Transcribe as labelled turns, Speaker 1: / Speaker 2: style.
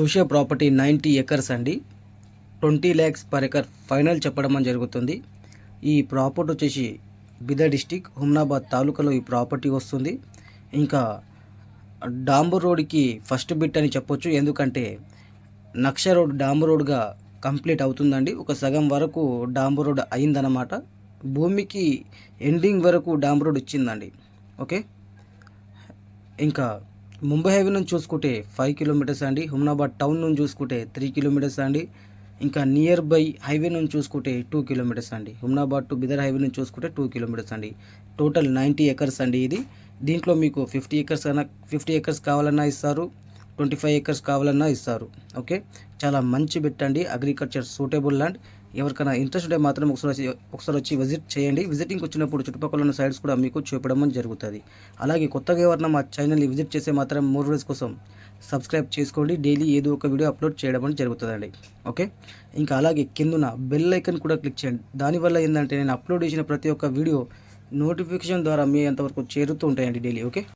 Speaker 1: చూసే property ninety acres అండి. Twenty lakhs per acre final చెప్పడం జరుగుతుంది. ఈ ప్రాపర్టీ వచ్చేసి బిదర్ డిస్టిక్ హుమ్నాబాద్ తాలూకాలో ఈ ప్రాపర్టీ వస్తుంది. ఇంకా డాంబర్ రోడ్కి ఫస్ట్ బిట్ అని చెప్పొచ్చు. ఎందుకంటే నక్ష రోడ్ డాంబర్ రోడ్గా కంప్లీట్ అవుతుందండి. ఒక సగం వరకు డాంబర్ రోడ్ అయిందన్నమాట. భూమికి ఎండింగ్ వరకు డాంబర్ రోడ్ ఇచ్చిందండి. ఓకే? ఇంకా ముంబై హైవే నుంచి చూసుకుంటే ఫైవ్ కిలోమీటర్స్ అండి. హుమ్నాబాద్ టౌన్ నుంచి చూసుకుంటే త్రీ కిలోమీటర్స్ అండి. ఇంకా నియర్ బై హైవే నుంచి చూసుకుంటే టూ కిలోమీటర్స్ అండి. హుమ్నాబాద్ టు బిదర్ హైవే నుంచి చూసుకుంటే టూ కిలోమీటర్స్ అండి. టోటల్ నైంటీ ఎకర్స్ అండి ఇది. దీంట్లో మీకు ఫిఫ్టీ ఎకర్స్ అయినా ఫిఫ్టీ ఎకర్స్ కావాలన్నా ఇస్తారు. ట్వంటీ ఫైవ్ ఎకర్స్ కావాలన్నా ఇస్తారు. ఓకే? చాలా మంచి బిట్ అండి. Agriculture suitable land. ఎవరికైనా ఇంట్రెస్ట్ ఉంటే మాత్రం ఒకసారి వచ్చి ఒకసారి వచ్చి విజిట్ చేయండి. విజిటింగ్ వచ్చినప్పుడు చుట్టుపక్కల ఉన్న సైడ్స్ కూడా మీకు చూపడం జరుగుతుంది. అలాగే కొత్తగా ఎవరైనా మా ఛానల్ని విజిట్ చేస్తే మాత్రం మూడు రోజుల కోసం సబ్స్క్రైబ్ చేసుకోండి. డైలీ ఏదో ఒక వీడియో అప్లోడ్ చేయడం అని జరుగుతుందండి. ఓకే ఇంకా అలాగే కిందున బెల్ ఐకన్ కూడా క్లిక్ చేయండి. దానివల్ల ఏంటంటే నేను అప్లోడ్ చేసిన ప్రతి ఒక్క వీడియో నోటిఫికేషన్ ద్వారా మీ అంతవరకు చేరుతూ ఉంటాయండి డైలీ ఓకే